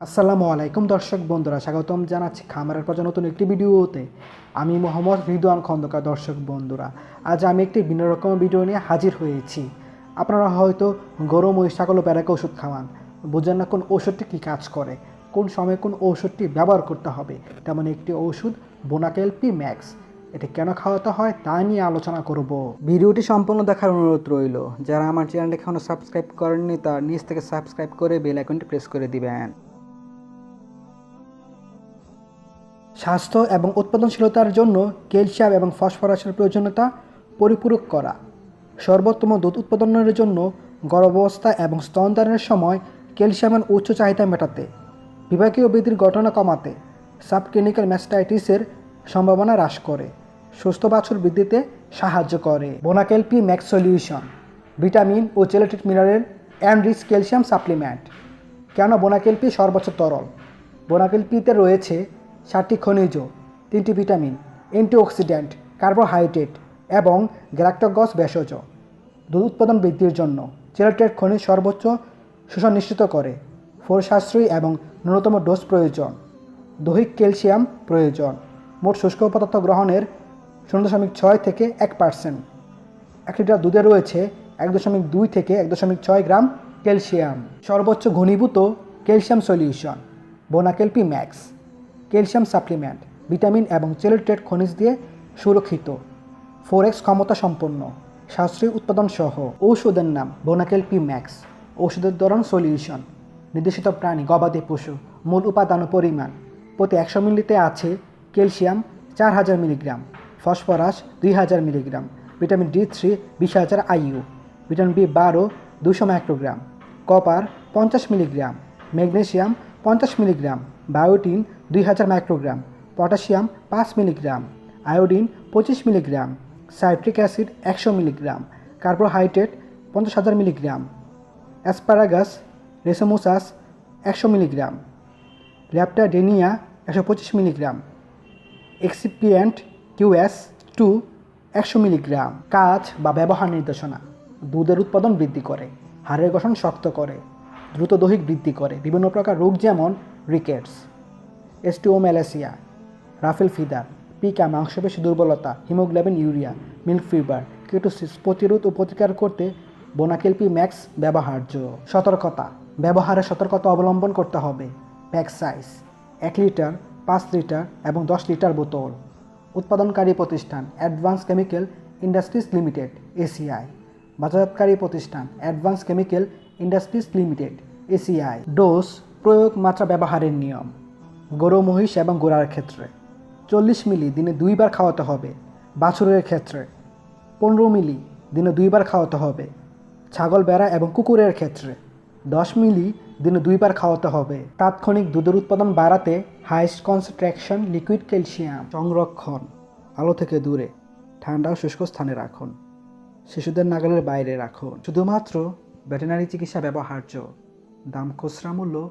আসসালামু আলাইকুম দর্শক বন্ধুরা, স্বাগতম জানাচ্ছি খামারের পর নতুন একটি ভিডিওতে। আমি মোহাম্মদ রিদওয়ান খন্দকার দর্শক বন্ধুরা। আজ আমি একটি ভিন্ন রকম ভিডিও নিয়ে হাজির হয়েছি। আপনারা হয়তো গরম মহিষ, ছাগল ও বেড়াকে ওষুধ খাওয়ান। বোঝেন না কোন ওষুধটি কী কাজ করে, কোন সময় কোন ঔষধটি ব্যবহার করতে হবে। তেমন একটি ওষুধ বোনাকেল পি ম্যাক্স এটি কেন খাওয়াতে হয় তা নিয়ে আলোচনা করব। ভিডিওটি সম্পূর্ণ দেখার অনুরোধ রইল। যারা আমার চ্যানেলটি এখনও সাবস্ক্রাইব করেননি, তার নিচ থেকে সাবস্ক্রাইব করে বেল আইকনটি প্রেস করে দিবেন। স্বাস্থ্য এবং উৎপাদনশীলতার জন্য ক্যালসিয়াম এবং ফসফরাসের প্রয়োজনীয়তা পরিপূরক করা। সর্বোত্তম দুধ উৎপাদনের জন্য গর্ভাবস্থা এবং স্তনদানের সময় ক্যালসিয়ামের উচ্চ চাহিদা মেটাতে, বিভাগীয় বৃদ্ধির ঘটনা কমাতে, সাবক্লিনিক্যাল ম্যাস্টাইটিসের সম্ভাবনা হ্রাস করে, সুস্থ বাছুর বৃদ্ধিতে সাহায্য করে। Bonacal P max solution vitamin O chelated mineral and rich calcium supplement. কেন বোনাকেল পি সর্বোচ্চ তরল? বোনাকেলপিতে রয়েছে সাতটি খনিজ, তিনটি ভিটামিন অ্যান্টিঅক্সিডেন্ট কার্বোহাইড্রেট এবং গ্যালাক্টোগস ভেষজ। দুধ উৎপাদন বৃদ্ধির জন্য চেলেটেড খনিজ সর্বোচ্চ শোষণ নিশ্চিত করে। ফোর সাশ্রয়ী এবং ন্যূনতম ডোজ প্রয়োজন। দৈহিক ক্যালসিয়াম প্রয়োজন। মোট শুষ্ক পদার্থ গ্রহণের শূন্য দশমিক ছয় থেকে এক পার্সেন্ট। এক লিটার দুধে রয়েছে এক দশমিক দুই থেকে এক দশমিক ছয় গ্রাম ক্যালসিয়াম। সর্বোচ্চ ঘনীভূত calcium solution, Bonacal P max. Calcium supplement, vitamin এবং চেলেটেড খনিজ দিয়ে সুরক্ষিত। ফোর এক্স ক্ষমতা সম্পন্ন, সাশ্রয়ী উৎপাদন সহ ঔষধের নাম বোনাকেল পি ম্যাক্স ঔষধের ধরন সলিউশন। নির্দেশিত প্রাণী, গবাদি পশু, মূল উপাদান ও পরিমাণ। প্রতি একশো মিলিতে আছে ক্যালসিয়াম চার হাজার মিলিগ্রাম, ফসফরাস দুই হাজার মিলিগ্রাম, ভিটামিন ডি থ্রি বিশ হাজার আইইউ ভিটামিন বি বারো দুশো মাইক্রোগ্রাম, কপার পঞ্চাশ মিলিগ্রাম ম্যাগনেশিয়াম পঞ্চাশ মিলিগ্রাম, বায়োটিন দুই হাজার মাইক্রোগ্রাম, পটাশিয়াম পাঁচ মিলিগ্রাম, আয়োডিন পঁচিশ মিলিগ্রাম, সাইট্রিক অ্যাসিড একশো মিলিগ্রাম, কার্বোহাইড্রেট পঞ্চাশ হাজার মিলিগ্রাম, অ্যাসপারাগাস রেসোমোসাস একশো মিলিগ্রাম, ল্যাপটাডেনিয়া একশো পঁচিশ মিলিগ্রাম, এক্সিপিয়েন্ট কিউএস টু একশো মিলিগ্রাম, কাজ বা ব্যবহার নির্দেশনা, দুধের উৎপাদন বৃদ্ধি করে, হাড়ের গঠন শক্ত করে, দ্রুত দৈহিক বৃদ্ধি করে, বিভিন্ন প্রকার রোগ যেমন rickets. Osteomalacia ruffled feather pica মাংসপেশি দুর্বলতা haemoglobin urea milk fever ketosis প্রতিরোধ ও প্রতিকার করতে বোনাকেলপি ম্যাক্স ব্যবহার্য। সতর্কতা, ব্যবহারে সতর্কতা অবলম্বন করতে হবে। প্যাক সাইজ এক লিটার, পাঁচ লিটার এবং দশ লিটার বোতল। উৎপাদনকারী প্রতিষ্ঠান advance chemical industries limited ACI বাজারজাতকারী প্রতিষ্ঠান advance chemical industries limited ACI dose প্রয়োগ মাত্রা ব্যবহারের নিয়ম। গরু, মহিষ এবং গোড়ার ক্ষেত্রে। চল্লিশ মিলি দিনে দুইবার খাওয়াতে হবে বাছুরের ক্ষেত্রে। পনেরো মিলি দিনে দুইবার খাওয়াতে হবে ছাগল বেড়া এবং কুকুরের ক্ষেত্রে। দশ মিলি দিনে দুইবার খাওয়াতে হবে। তাৎক্ষণিক দুধের উৎপাদন বাড়াতে হাইস্ট কনসেন্ট্রেকশন লিকুইড ক্যালসিয়াম সংরক্ষণ আলো থেকে দূরে, ঠান্ডা ও শুষ্ক স্থানে রাখুন। শিশুদের নাগালের বাইরে রাখুন। শুধুমাত্র ভেটেনারি চিকিৎসা ব্যবহার্য। দাম খুচরা মূল্য